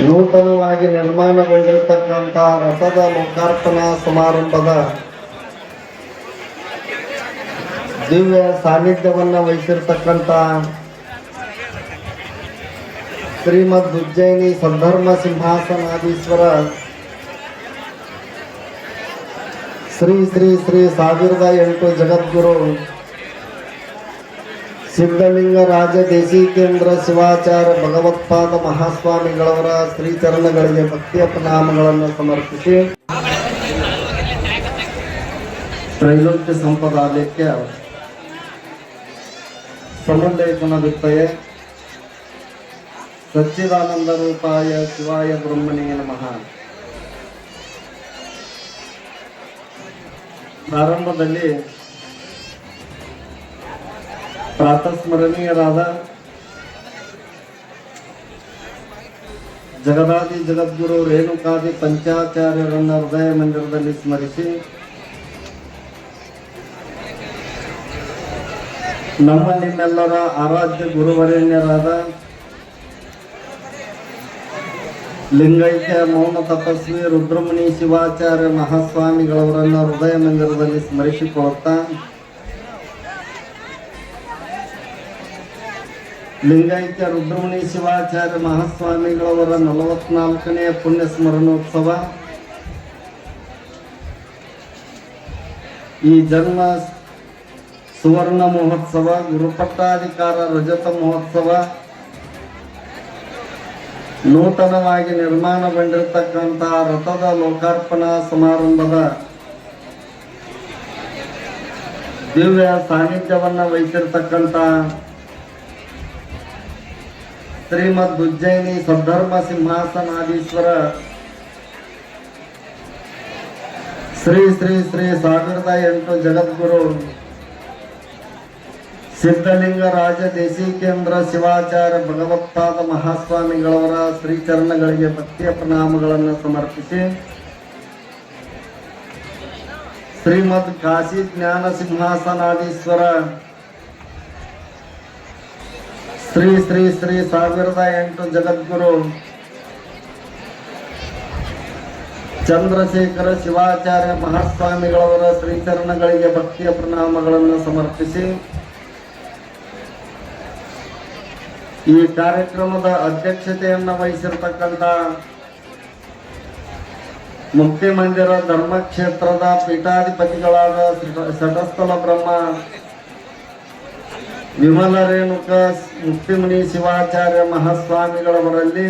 ನೂತನವಾಗಿ ನಿರ್ಮಾಣಗೊಂಡಿರತಕ್ಕಂತಹ ರಥದ ಲೋಕಾರ್ಪಣಾ ಸಮಾರಂಭದ ದಿವ್ಯ ಸಾನ್ನಿಧ್ಯವನ್ನ ವಹಿಸಿರ್ತಕ್ಕಂಥ ಶ್ರೀಮದ್ ಉಜ್ಜಯಿನಿ ಸದ್ಧರ್ಮ ಸಿಂಹಾಸನಾಧೀಶ್ವರ ಶ್ರೀ ಶ್ರೀ ಶ್ರೀ ಸಾವಿರದ ಎಂಟು ಜಗದ್ಗುರು ಸಿದ್ಧಲಿಂಗ ರಾಜ ದೇಶಿಕೇಂದ್ರ ಶಿವಾಚಾರ್ಯ ಭಗವತ್ಪಾದ ಮಹಾಸ್ವಾಮಿಗಳವರ ಶ್ರೀಚರಣಗಳಿಗೆ ಭಕ್ತಿಯ ಪ್ರಣಾಮಗಳನ್ನು ಸಮರ್ಪಿಸಿ. ತ್ರೈಲೋಕ್ಯ ಸಂಪದಾಲಯಕ್ಕೆ ಸಮಲೇಖನ ವಿತ್ತಯೆ ಸಚ್ಚಿದಾನಂದ ರೂಪಾಯ ಶಿವಾಯ ಬ್ರಹ್ಮಣಿಗೆ ನಮಃ. ಪ್ರಾರಂಭದಲ್ಲಿ ಪ್ರಾತಸ್ಮರಣೀಯರಾದ ಜಗದಾದಿ ಜಗದ್ಗುರು ರೇಣುಕಾದಿ ಪಂಚಾಚಾರ್ಯರನ್ನ ಹೃದಯ ಮಂದಿರದಲ್ಲಿ ಸ್ಮರಿಸಿ ನಮ್ಮ ನಿಮ್ಮೆಲ್ಲರ ಆರಾಧ್ಯ ಗುರುವರೇಣ್ಯರಾದ ಲಿಂಗೈಕ್ಯ ಮೌನ ತಪಸ್ವಿ ರುದ್ರಮುನಿ ಶಿವಾಚಾರ್ಯ ಮಹಾಸ್ವಾಮಿಗಳವರನ್ನ ಹೃದಯ ಮಂದಿರದಲ್ಲಿ ಸ್ಮರಿಸಿಕೊಳ್ಳುತ್ತಾ ಲಿಂಗೈಕ್ಯ ರುದ್ರಮುನಿ ಶಿವಾಚಾರ್ಯ ಮಹಾಸ್ವಾಮಿಗಳವರ ನಲವತ್ನಾಲ್ಕನೆಯ ಪುಣ್ಯ ಸ್ಮರಣೋತ್ಸವ ಈ ಜನ್ಮ ಸುವರ್ಣ ಮಹೋತ್ಸವ, ಗುರುಪಟ್ಟಾಧಿಕಾರ ರಜತ ಮಹೋತ್ಸವ. ನೂತನವಾಗಿ ನಿರ್ಮಾಣಗೊಂಡಿರತಕ್ಕಂತಹ ರಥದ ಲೋಕಾರ್ಪಣಾ ಸಮಾರಂಭದ ದಿವ್ಯ ಸಾನ್ನಿಧ್ಯವನ್ನು ವಹಿಸಿರ್ತಕ್ಕಂಥ ಶ್ರೀಮದ್ ಉಜ್ಜಯಿನಿ ಸದ್ಧರ್ಮ ಸಿಂಹಾಸನಾಧೀಶ್ವರ ಶ್ರೀ ಶ್ರೀ ಶ್ರೀ ಸಾವಿರದ ಎಂಟು ಜಗದ್ಗುರು ಸಿದ್ಧಲಿಂಗ ರಾಜ ದೇಶಿಕೇಂದ್ರ ಶಿವಾಚಾರ್ಯ ಭಗವತ್ಪಾದ ಮಹಾಸ್ವಾಮಿಗಳವರ ಶ್ರೀಚರಣಗಳಿಗೆ ಭಕ್ತಿಯ ಪ್ರಣಾಮಗಳನ್ನು ಸಮರ್ಪಿಸಿ, ಶ್ರೀಮದ್ ಕಾಶಿ ಜ್ಞಾನ ಸಿಂಹಾಸನಾಧೀಶ್ವರ ಶ್ರೀ ಶ್ರೀ ಶ್ರೀ ಸಾವಿರದ ಎಂಟು ಜಗದ್ಗುರು ಚಂದ್ರಶೇಖರ ಶಿವಾಚಾರ್ಯ ಮಹಾಸ್ವಾಮಿಗಳವರ ಶ್ರೀಚರಣಗಳಿಗೆ ಭಕ್ತಿಯ ಪ್ರಣಾಮಗಳನ್ನು ಸಮರ್ಪಿಸಿ ಈ ಕಾರ್ಯಕ್ರಮದ ಅಧ್ಯಕ್ಷತೆಯನ್ನು ವಹಿಸಿರ್ತಕ್ಕಂಥ ಮುಕ್ತಿ ಮಂದಿರ ಧರ್ಮಕ್ಷೇತ್ರದ ಪೀಠಾಧಿಪತಿಗಳಾದ ಶಟಸ್ಥಲ ಬ್ರಹ್ಮ ವಿಮಲ ರೇಣುಕ ಮುಕ್ತಿಮುನಿ ಶಿವಾಚಾರ್ಯ ಮಹಾಸ್ವಾಮಿಗಳವರಲ್ಲಿ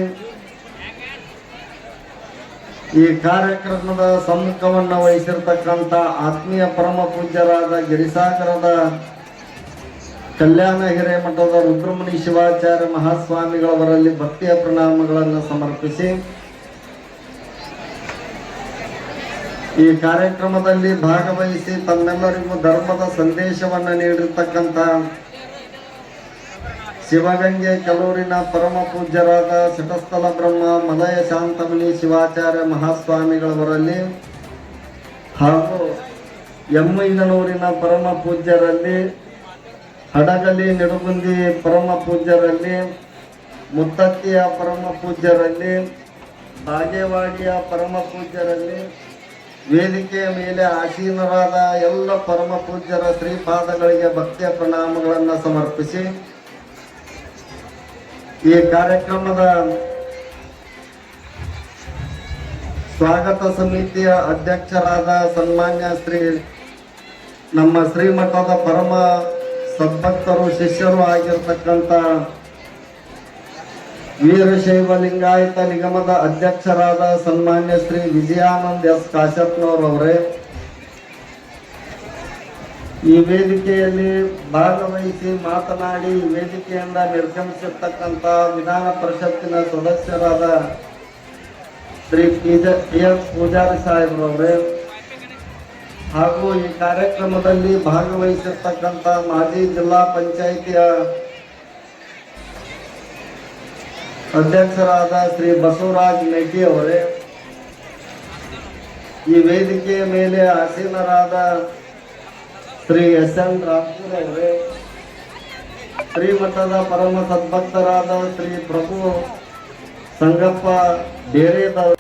ಈ ಕಾರ್ಯಕ್ರಮದ ಸಮ್ಮುಖವನ್ನು ವಹಿಸಿರ್ತಕ್ಕಂಥ ಆತ್ಮೀಯ ಪರಮ ಪೂಜ್ಯರಾದ ಗಿರಿಸಾಗರದ ಕಲ್ಯಾಣ ಹಿರೇಮಠದ ರುದ್ರಮುನಿ ಶಿವಾಚಾರ್ಯ ಮಹಾಸ್ವಾಮಿಗಳವರಲ್ಲಿ ಭಕ್ತಿಯ ಪ್ರಣಾಮಗಳನ್ನು ಸಮರ್ಪಿಸಿ ಈ ಕಾರ್ಯಕ್ರಮದಲ್ಲಿ ಭಾಗವಹಿಸಿ ತಮ್ಮೆಲ್ಲರಿಗೂ ಧರ್ಮದ ಸಂದೇಶವನ್ನು ನೀಡಿರ್ತಕ್ಕಂಥ ಶಿವಗಂಗೆ ಕಲೂರಿನ ಪರಮ ಪೂಜ್ಯರಾದ ಶಟಸ್ಥಲ ಬ್ರಹ್ಮ, ಮಲಯ ಶಾಂತಮುನಿ, ಶಿವಾಚಾರ್ಯ ಮಹಾಸ್ವಾಮಿಗಳವರಲ್ಲಿ ಹಾಗೂ ಎಮ್ಮೈನೂರಿನ ಪರಮ ಪೂಜ್ಯರಲ್ಲಿ, ಹಡಗಲಿ, ನಿಡುಗುಂದಿ ಪರಮ ಪೂಜ್ಯರಲ್ಲಿ, ಮುತ್ತತ್ತಿಯ ಪರಮ ಪೂಜ್ಯರಲ್ಲಿ, ಬಾಗೇವಾಡಿಯ ಪರಮ ಪೂಜ್ಯರಲ್ಲಿ, ವೇದಿಕೆಯ ಮೇಲೆ ಆಸೀನರಾದ ಎಲ್ಲ ಪರಮ ಪೂಜ್ಯರ ಶ್ರೀಪಾದಗಳಿಗೆ ಭಕ್ತಿಯ ಪ್ರಣಾಮಗಳನ್ನು ಸಮರ್ಪಿಸಿ ಈ ಕಾರ್ಯಕ್ರಮದ ಸ್ವಾಗತ ಸಮಿತಿಯ ಅಧ್ಯಕ್ಷರಾದ ಸನ್ಮಾನ್ಯ ಶ್ರೀ ನಮ್ಮ ಶ್ರೀಮಠದ ಪರಮ ಸದ್ಭಕ್ತರು, ಶಿಷ್ಯರು ಆಗಿರ್ತಕ್ಕಂಥ ವೀರಶೈವ ಲಿಂಗಾಯತ ನಿಗಮದ ಅಧ್ಯಕ್ಷರಾದ ಸನ್ಮಾನ್ಯ ಶ್ರೀ ವಿಜಯಾನಂದ್ ಎಸ್ ಕಾಶಪ್ಪನವರವರೇ ಈ ವೇದಿಕೆಯಲ್ಲಿ ಭಾಗವಹಿಸಿ ಮಾತನಾಡಿ ವೇದಿಕೆಯಿಂದ ನಿರ್ಗಮಿಸಿರ್ತಕ್ಕಂಥ ವಿಧಾನ ಪರಿಷತ್ತಿನ ಸದಸ್ಯರಾದ ಶ್ರೀ ಪಿ ಎಸ್ ಪೂಜಾರಿ ಸಾಹೇಬ್ರವರೇ ಹಾಗೂ ಈ ಕಾರ್ಯಕ್ರಮದಲ್ಲಿ ಭಾಗವಹಿಸಿರ್ತಕ್ಕಂಥ ಮಾಜಿ ಜಿಲ್ಲಾ ಪಂಚಾಯಿತಿಯ ಅಧ್ಯಕ್ಷರಾದ ಶ್ರೀ ಬಸವರಾಜ್ ಮೇಟಿ ಅವರೇ, ಈ ವೇದಿಕೆಯ ಮೇಲೆ ಆಸೀನರಾದ ಶ್ರೀ ಎಸ್ ಎನ್ ರಾಜ್ಪುರ್ ಅವರೇ ಶ್ರೀಮಠದ ಪರಮ ಸದ್ಭಕ್ತರಾದ ಶ್ರೀ ಪ್ರಭು ಸಂಗಪ್ಪ ಡೇರೆದವರು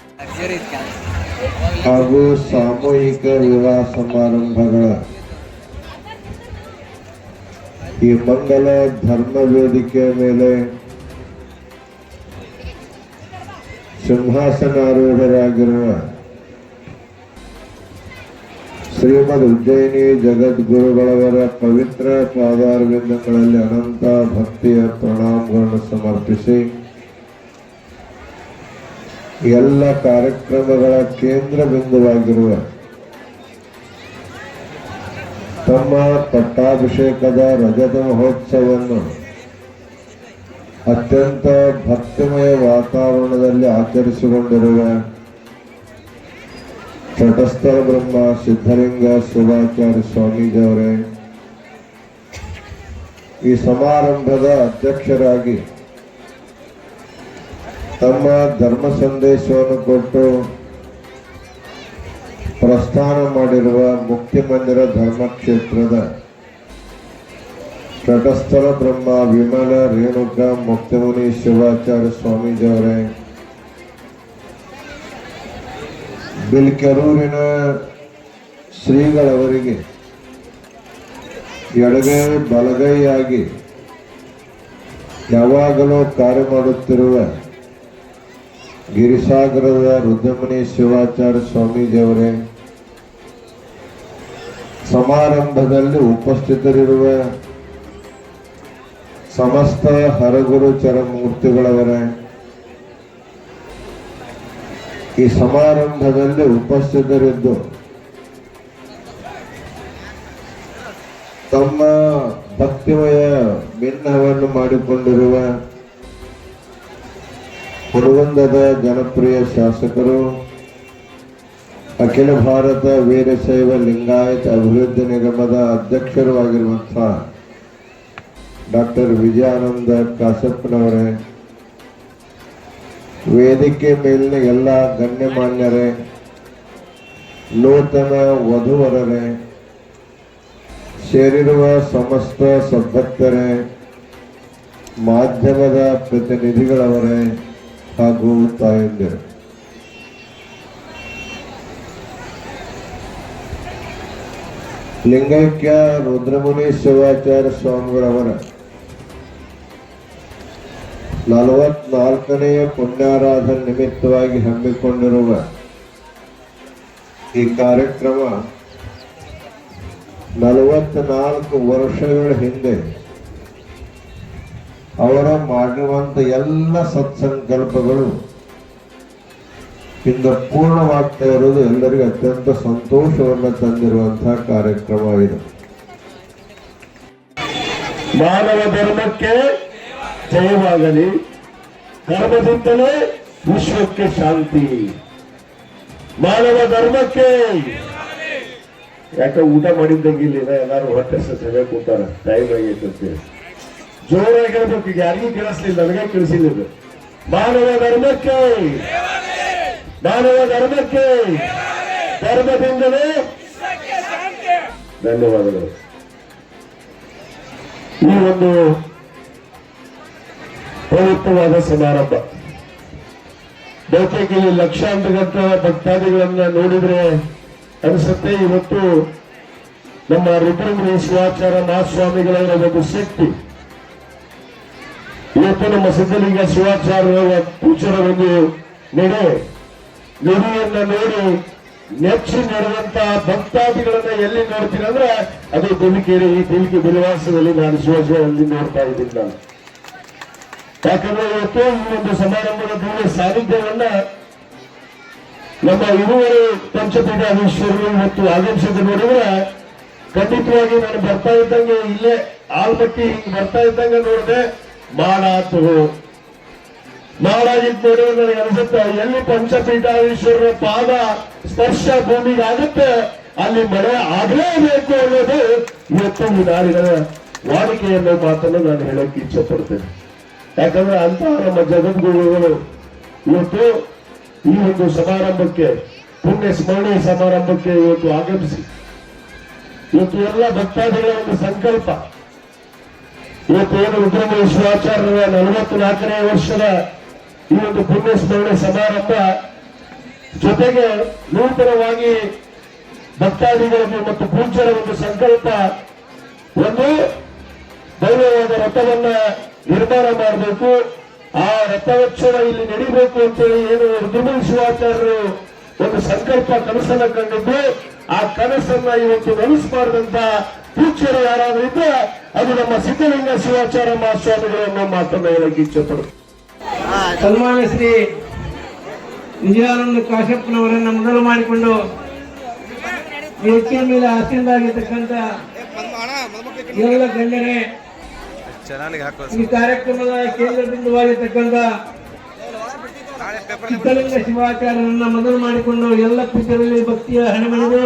ಹಾಗೂ ಸಾಮೂಹಿಕ ವಿವಾಹ ಸಮಾರಂಭಗಳ ಈ ಮಂಗಲ ಧರ್ಮ ವೇದಿಕೆಯ ಮೇಲೆ ಸಿಂಹಾಸನಾರೂಢರಾಗಿರುವ ಶ್ರೀಮದ್ ಉಜ್ಜಯಿನಿ ಜಗದ್ಗುರುಗಳವರ ಪವಿತ್ರ ಪಾದಾರವಿಂದಗಳಲ್ಲಿ ಅನಂತ ಭಕ್ತಿಯ ಪ್ರಣಾಮಗಳನ್ನು ಸಮರ್ಪಿಸಿ ಎಲ್ಲ ಕಾರ್ಯಕ್ರಮಗಳ ಕೇಂದ್ರ ಬಿಂದುವಾಗಿರುವ ತಮ್ಮ ಪಟ್ಟಾಭಿಷೇಕದ ರಜತ ಮಹೋತ್ಸವವನ್ನು ಅತ್ಯಂತ ಭಕ್ತಿಮಯ ವಾತಾವರಣದಲ್ಲಿ ಆಚರಿಸಿಕೊಂಡಿರುವ ತಟಸ್ಥರ ಬ್ರಹ್ಮ ಸಿದ್ಧಲಿಂಗ ಶಿವಾಚಾರ್ಯ ಸ್ವಾಮೀಜಿಯವರೇ, ಈ ಸಮಾರಂಭದ ಅಧ್ಯಕ್ಷರಾಗಿ ತಮ್ಮ ಧರ್ಮ ಸಂದೇಶವನ್ನು ಕೊಟ್ಟು ಪ್ರಸ್ಥಾನ ಮಾಡಿರುವ ಮುಖ್ಯಮಂದಿರ ಮಂದಿರ ಧರ್ಮಕ್ಷೇತ್ರದ ತಟಸ್ಥರ ಬ್ರಹ್ಮ ವಿಮಲ ರೇಣುಕ ಮುಕ್ತಮುನಿ ಶಿವಾಚಾರ್ಯ ಸ್ವಾಮೀಜಿಯವರೇ ಬಿಲ್ಕೆರೂರಿನ ಶ್ರೀಗಳವರಿಗೆ ಎಡಗೈ ಬಲಗೈಯಾಗಿ ಯಾವಾಗಲೂ ಕಾರ್ಯ ಮಾಡುತ್ತಿರುವ ಗಿರಿಸಾಗರದ ರುದ್ರಮಣಿ ಶಿವಾಚಾರ್ಯ ಸ್ವಾಮೀಜಿಯವರೇ, ಸಮಾರಂಭದಲ್ಲಿ ಉಪಸ್ಥಿತರಿರುವ ಸಮಸ್ತ ಹರಗುರು ಚರಮೂರ್ತಿಗಳವರೇ ಈ ಸಮಾರಂಭದಲ್ಲಿ ಉಪಸ್ಥಿತರಿದ್ದು ತಮ್ಮ ಭಕ್ತಿಮಯ ಭಿನ್ನವನ್ನು ಮಾಡಿಕೊಂಡಿರುವ ಹುಡುಗಂದದ ಜನಪ್ರಿಯ ಶಾಸಕರು, ಅಖಿಲ ಭಾರತ ವೀರಶೈವ ಲಿಂಗಾಯತ ಅಭಿವೃದ್ಧಿ ನಿಗಮದ ಅಧ್ಯಕ್ಷರು ಆಗಿರುವಂತಹ ಡಾಕ್ಟರ್ ವಿಜಯಾನಂದ ಕಾಸಪ್ಪನವರೇ ವೇದಿಕೆ ಮೇಲಿನ ಎಲ್ಲ ಗಣ್ಯಮಾನ್ಯರೇ, ನೂತನ ವಧುವರರೇ, ಸೇರಿರುವ ಸಮಸ್ತ ಸದ್ಭಕ್ತರೇ ಮಾಧ್ಯಮದ ಪ್ರತಿನಿಧಿಗಳವರೇ ಹಾಗೂ ತಾಯಂದಿರು. ಲಿಂಗೈಕ್ಯ ರುದ್ರಮುನಿ ಶಿವಾಚಾರ್ಯ ಸ್ವಾಮಿಗಳವರ ನಲವತ್ನಾಲ್ಕನೆಯ ಪುಣ್ಯಾರಾಧನೆ ನಿಮಿತ್ತವಾಗಿ ಹಮ್ಮಿಕೊಂಡಿರುವ ಈ ಕಾರ್ಯಕ್ರಮ ನಲವತ್ನಾಲ್ಕು ವರ್ಷಗಳ ಹಿಂದೆ ಅವರ ಮಾಡಿರುವಂತ ಎಲ್ಲ ಸತ್ಸಂಕಲ್ಪಗಳು ಇಂದ ಪೂರ್ಣವಾಗ್ತಾ ಇರೋದು ಎಲ್ಲರಿಗೂ ಅತ್ಯಂತ ಸಂತೋಷವನ್ನು ತಂದಿರುವಂತಹ ಕಾರ್ಯಕ್ರಮ ಇದು. ಮಾನವ ಧರ್ಮಕ್ಕೆ ಜಯವಾಗಲಿ ಧರ್ಮದಿಂದಲೇ ವಿಶ್ವಕ್ಕೆ ಶಾಂತಿ. ಮಾನವ ಧರ್ಮಕ್ಕೆ. ಯಾಕೆ ಊಟ ಮಾಡಿದ್ದಂಗಿಲ್ಲ ಎಲ್ಲಾರು ಹೊಟ್ಟೆ ಸಭೆ ಕೂತಾರ. ಟೈಮ್ ಆಗೈತೆ ಜೋರಾಗಿ ಹೇಳ್ಬೇಕು ಈಗ ಯಾರಿಗೂ ಕೇಳಿಸ್ಲಿಲ್ಲ. ನನಗೆ ಕೇಳಿಸಿಲ್ಲ ಇದು ಮಾನವ ಧರ್ಮಕ್ಕೆ. ಮಾನವ ಧರ್ಮಕ್ಕೆ. ಧರ್ಮದಿಂದಲೇ. ಧನ್ಯವಾದಗಳು. ಈ ಒಂದು ಪವಿತ್ರವಾದ ಸಮಾರಂಭ. ಬಹುತೇಕ ಇಲ್ಲಿ ಲಕ್ಷಾಂತರ ಭಕ್ತಾದಿಗಳನ್ನ ನೋಡಿದ್ರೆ ಅನಿಸುತ್ತೆ, ಇವತ್ತು ನಮ್ಮ ರುದ್ರಮುನಿ ಶಿವಾಚಾರ ಮಹಾಸ್ವಾಮಿಗಳವರ ಒಂದು ಶಕ್ತಿ. ಇವತ್ತು ನಮ್ಮ ಸಿದ್ಧಲಿಂಗ ಶಿವಾಚಾರ್ಯರ ಪೂಜರ ಒಂದು ನೆಡೆ. ನುಡಿಯನ್ನ ನೋಡಿ ನೆಚ್ಚಿ ನಡೆದಂತ ಭಕ್ತಾದಿಗಳನ್ನ ಎಲ್ಲಿ ನೋಡ್ತೀನಿ ಅಂದ್ರೆ ಅದು ಬೆಲಿಕೆರೆ ಈ ಬೆಲಿಕೆ ಬಿಲವಾಸದಲ್ಲಿ ನಾನು ಶಿವಾಚಾರ್ಯ ನೋಡ್ತಾ ಇದ್ದೀನಿ ನಾನು. ಯಾಕಂದ್ರೆ ಇವತ್ತು ಈ ಒಂದು ಸಮಾರಂಭದ ಮೇಲೆ ಸಾನ್ನಿಧ್ಯವನ್ನ ನಮ್ಮ ಇರುವರು ಪಂಚಪೀಠಾಧೀಶ್ವರರು ಇವತ್ತು ಆಗಮಿಸಿದ ನೋಡಿದ್ರೆ ಖಂಡಿತವಾಗಿ ನಾನು ಬರ್ತಾ ಇದ್ದಂಗೆ ಇಲ್ಲೇ ಆಲ್ಮಟ್ಟಿ ಹಿಂಗ್ ಬರ್ತಾ ಇದ್ದಂಗೆ ನೋಡಿದೆ. ಮಾಡಾತು. ಮಾಡಾಗಿದ್ದು ನೋಡಿದ್ರೆ ನನಗೆ ಅನಿಸುತ್ತೆ, ಎಲ್ಲಿ ಪಂಚಪೀಠಾಧೀಶ್ವರರ ಪಾದ ಸ್ಪರ್ಶ ಭೂಮಿಗೆ ಆಗುತ್ತೆ, ಅಲ್ಲಿ ಮಳೆ ಆಗಲೇಬೇಕು ಅನ್ನೋದು ಇವತ್ತು ನಾಡಿನ ವಾಡಿಕೆ ಅನ್ನೋ ಮಾತನ್ನು ನಾನು ಹೇಳಕ್ಕೆ ಇಚ್ಛೆ ಪಡ್ತೇನೆ. ಯಾಕಂದ್ರೆ ಅಂತ ನಮ್ಮ ಜಗದ್ಗುರುಗಳು ಇವತ್ತು ಈ ಒಂದು ಸಮಾರಂಭಕ್ಕೆ, ಪುಣ್ಯ ಸ್ಮರಣೆ ಸಮಾರಂಭಕ್ಕೆ ಇವತ್ತು ಆಗಮಿಸಿ. ಇವತ್ತು ಎಲ್ಲ ಭಕ್ತಾದಿಗಳ ಒಂದು ಸಂಕಲ್ಪ. ಇವತ್ತು ಏನು ರುದ್ರಮುನಿ ಶಿವಾಚಾರ್ಯರ ನಲವತ್ತು ನಾಲ್ಕನೇ ವರ್ಷದ ಈ ಒಂದು ಪುಣ್ಯ ಸ್ಮರಣೆ ಸಮಾರಂಭ ಜೊತೆಗೆ ನೂತನವಾಗಿ ಭಕ್ತಾದಿಗಳನ್ನು ಮತ್ತು ಪೂಜ್ಯರ ಒಂದು ಸಂಕಲ್ಪ. ಒಂದು ದೈವವಾದ ರಥವನ್ನ ನಿರ್ಮಾಣ ಮಾಡಬೇಕು. ಆ ರಥೋತ್ಸವ ಇಲ್ಲಿ ನಡಿಬೇಕು ಅಂತೇಳಿ ಏನು ನಿರ್ಮಲ ಶಿವಾಚಾರ್ಯರು ಒಂದು ಸಂಕಲ್ಪ ಕನಸನ್ನ ಕಂಡಿದ್ದು. ಆ ಕನಸನ್ನ ಇವತ್ತು ನನಸು ಮಾಡಿದಂತ ಪೂಜ್ಯರು ಯಾರಾದ್ರೂ ಇದ್ರೆ ಅದು ನಮ್ಮ ಸಿದ್ದಲಿಂಗ ಶಿವಾಚಾರ್ಯ ಮಹಾಸ್ವಾಮಿಗಳು ಅನ್ನೋ ಮಾತನ್ನ ಹೇಳಕ್ಕೆ ಇಚ್ಛೆಪಡುತ್ತೆ ಸನ್ಮಾನ್ಯ ಶ್ರೀ ನಿಜಾನಂದ ಕಾಶಪ್ಪನವರನ್ನ ಮೊದಲು ಮಾಡಿಕೊಂಡು ವೇದಿಕೆಯ ಮೇಲೆ ಆಸೀನರಾಗಿರ್ತಕ್ಕಂಥ ಎಲ್ಲ ಗಣ್ಯರೇ ಈ ಕಾರ್ಯಕ್ರಮದ ಕೇಂದ್ರ ಬಿಂದುವಾಗಿರ್ತಕ್ಕಂಥ ಸಿದ್ದಲಿಂಗ ಶಿವಾಚಾರ್ಯರನ್ನ ಮೊದಲು ಮಾಡಿಕೊಂಡು ಎಲ್ಲ ಪೂಜೆಗಳಲ್ಲಿ ಭಕ್ತಿಯ ಹಣೆಮಣಿದು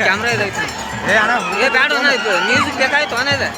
ಕ್ಯಾಮ್ರಾ ಇದೆ ಏ ಬ್ಯಾಡ ನ್ಯೂಸ್ ಬೇಕಾಯ್ತು ಅಣ್ಣ ಇದೆ.